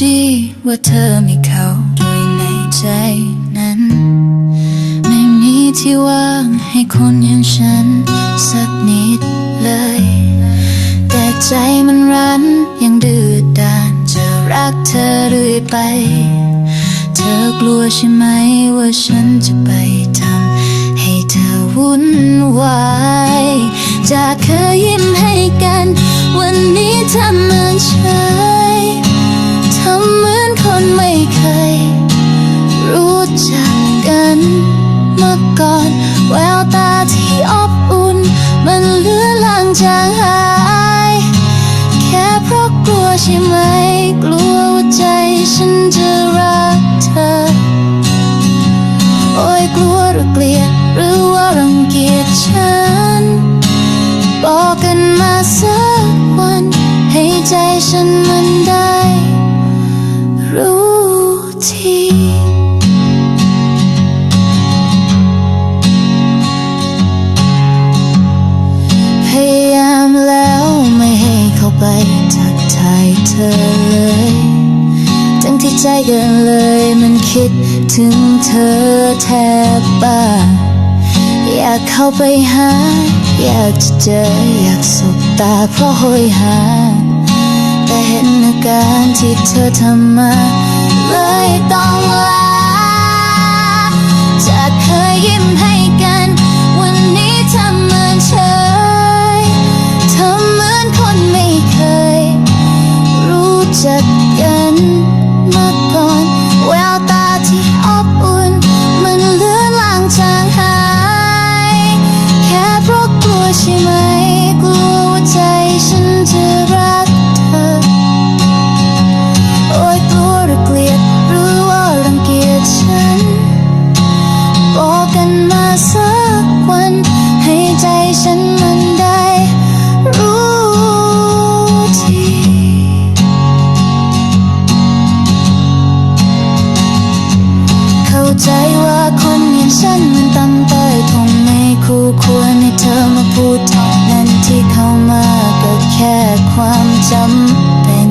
ดีว่าเธอไม่เข้าด้วยในใจนั้น ไม่มีที่ว่างให้คนอย่างฉัน สักนิดเลย แต่ใจมันรั้นยังดื้อด้านจะรักเธอเรื่อยไป เธอกลัวใช่ไหมว่าฉันจะไปทำให้เธอวุ่นวายจากเคยยิ้มให้กัน วันนี้ทำเหมือนเฉย ฉันจะรักเธอ โอ้ยกลัวหรือเกลียดหรือว่ารังเกียจฉัน บอกกันมาสักวัน ให้ใจฉันมันได้ รู้ทีพยายามแล้วไม่ให้เข้าไปทักทายเธอเลย ใจเกินเลยมันคิดถึงเธอแทบบ้า อยากเข้าไปหา อยากจะเจออยากสบตาเพราะหอยหา แต่เห็นอาการที่เธอทำมา เลยต้องลา ฉันมันต่ำต้อยคงไม่คู่ควรให้เธอมาพูดเท่านั้นที่เข้ามาก็แค่ความจำเป็น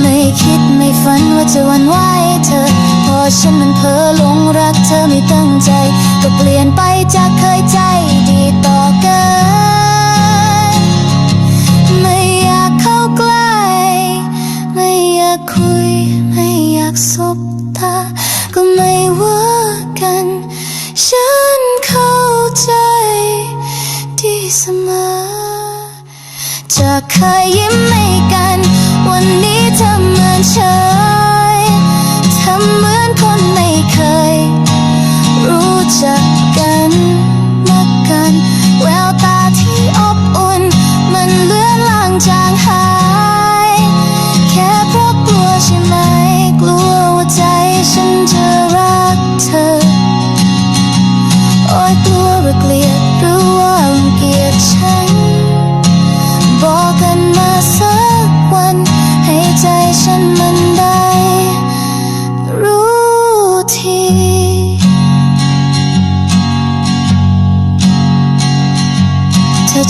ไม่คิดไม่ฝันว่าจะวันไหวเธอ พอฉันมันเพ้อหลงรักเธอไม่ตั้งใจ ก็เปลี่ยนไปจากเคยใจดีต่อกันไม่อยากเข้าใกล้ ไม่อยากคุย ไม่อยากสบ จะเคยยิ้มให้กัน วันนี้เธอเหมือนเฉย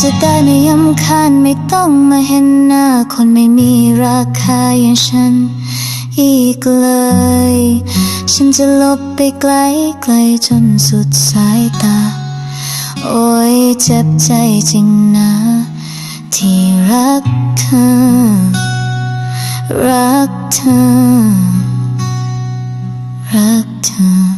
จะได้ไม่ย้ำคันไม่ต้องมาเห็นหน้า คนไม่มีราคาอย่างฉัน อีกเลย ฉันจะลบไปไกลไกลจนสุดสายตา โอ้ยเจ็บใจจริงนะ ที่รักเธอ รักเธอ รักเธอ